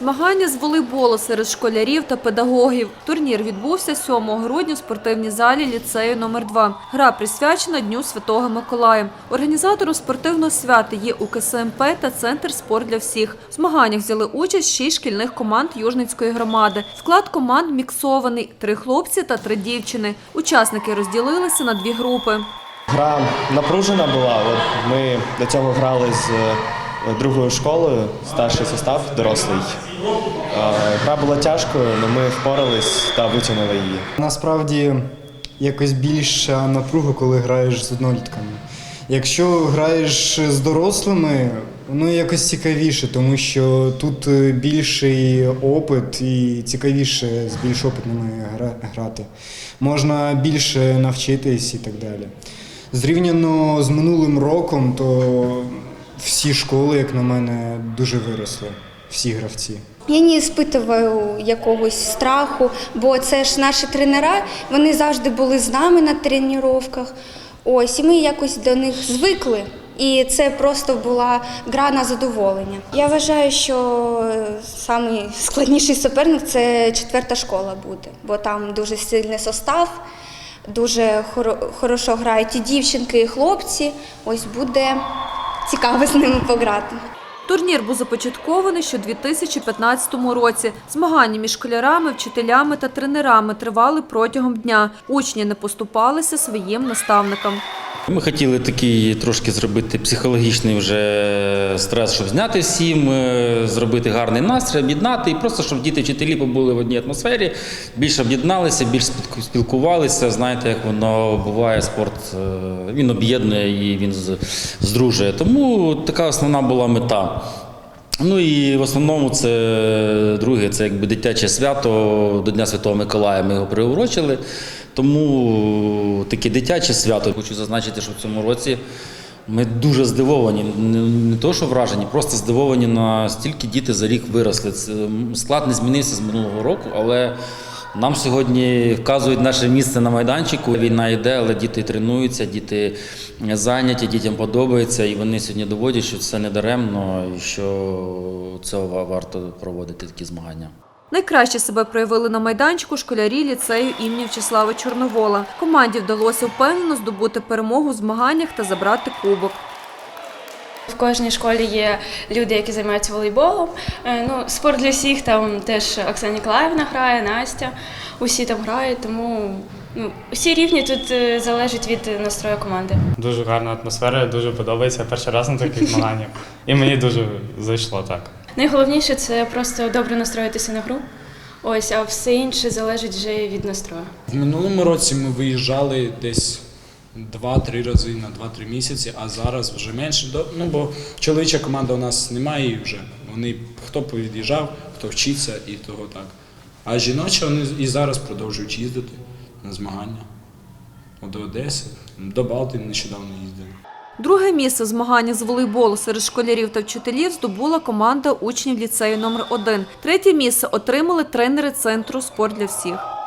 Змагання з волейболу серед школярів та педагогів. Турнір відбувся 7 грудня у спортивній залі ліцею номер 2 Гра присвячена Дню Святого Миколая. Організатором спортивного свята є УКСМП та Центр спорт для всіх. В змаганнях взяли участь шість шкільних команд Южницької громади. Склад команд міксований – три хлопці та три дівчини. Учасники розділилися на дві групи. Гра напружена була. От ми до цього грали з е, другою школою, старший состав, дорослий. Гра була тяжкою, але ми впорались та витягнули її. Насправді якось більша напруга, коли граєш з однолітками. Якщо граєш з дорослими, воно якось цікавіше, тому що тут е, більший опит і цікавіше з більш опитними грати. Можна більше навчитись і так далі. Зрівняно з минулим роком, то всі школи, як на мене, дуже виросли, всі гравці. Я не спитуваю якогось страху, бо це ж наші тренера, вони завжди були з нами на тренуваннях. Ось, і ми якось до них звикли. І це просто була гра на задоволення. Я вважаю, що самий складніший суперник це четверта школа буде, бо там дуже сильний состав, дуже хоро- хорошо грають і дівчинки, і хлопці. Ось буде цікаво з ними пограти. Турнір був започаткований ще у 2015 році. Змагання між школярами, вчителями та тренерами тривали протягом дня. Учні не поступалися своїм наставникам. Ми хотіли такий трошки зробити психологічний вже стрес, щоб зняти всім, е, зробити гарний настрій, об'єднати і просто щоб діти вчителі побули в одній атмосфері, більше об'єдналися, більш спілкувалися. Знаєте, як воно буває, спорт е, він об'єднує і він здружує. Тому така основна була мета. Ну і в основному це друге, це якби дитяче свято до Дня Святого Миколая. Ми його приурочили. Тому таке дитяче свято. Хочу зазначити, що в цьому році ми дуже здивовані. Не, то, що вражені, просто здивовані настільки діти за рік виросли. Склад не змінився з минулого року, але нам сьогодні вказують наше місце на майданчику. Війна йде, але діти тренуються, діти зайняті, дітям подобається, і вони сьогодні доводять, що це не даремно, і що цього варто проводити такі змагання. Найкраще себе проявили на майданчику школярі ліцею імені В'ячеслава Чорновола. Команді вдалося впевнено здобути перемогу в змаганнях та забрати кубок. В кожній школі є люди, які займаються волейболом. Е, Ну, спорт для всіх там теж Оксана Ніколаївна грає, Настя. Усі там грають, тому ну, всі рівні тут е, залежить від настрою команди. Дуже гарна атмосфера, дуже подобається. Перший раз на таких змаганнях. І мені дуже зайшло так. Найголовніше це просто добре настроїтися на гру. Ось, а все інше залежить вже від настрою. В минулому році ми виїжджали десь 2-3 рази на 2-3 місяці, а зараз вже менше. Ну бо чоловіча команда у нас немає і вже. Вони хто повід'їжджав, хто вчиться і того так. А жіноча вони і зараз продовжують їздити на змагання. До Одеси, до Балтії нещодавно їздили. Друге місце в змаганнях з волейболу серед школярів та вчителів здобула команда учнів ліцею номер 1 Третє місце отримали тренери центру спорт для всіх.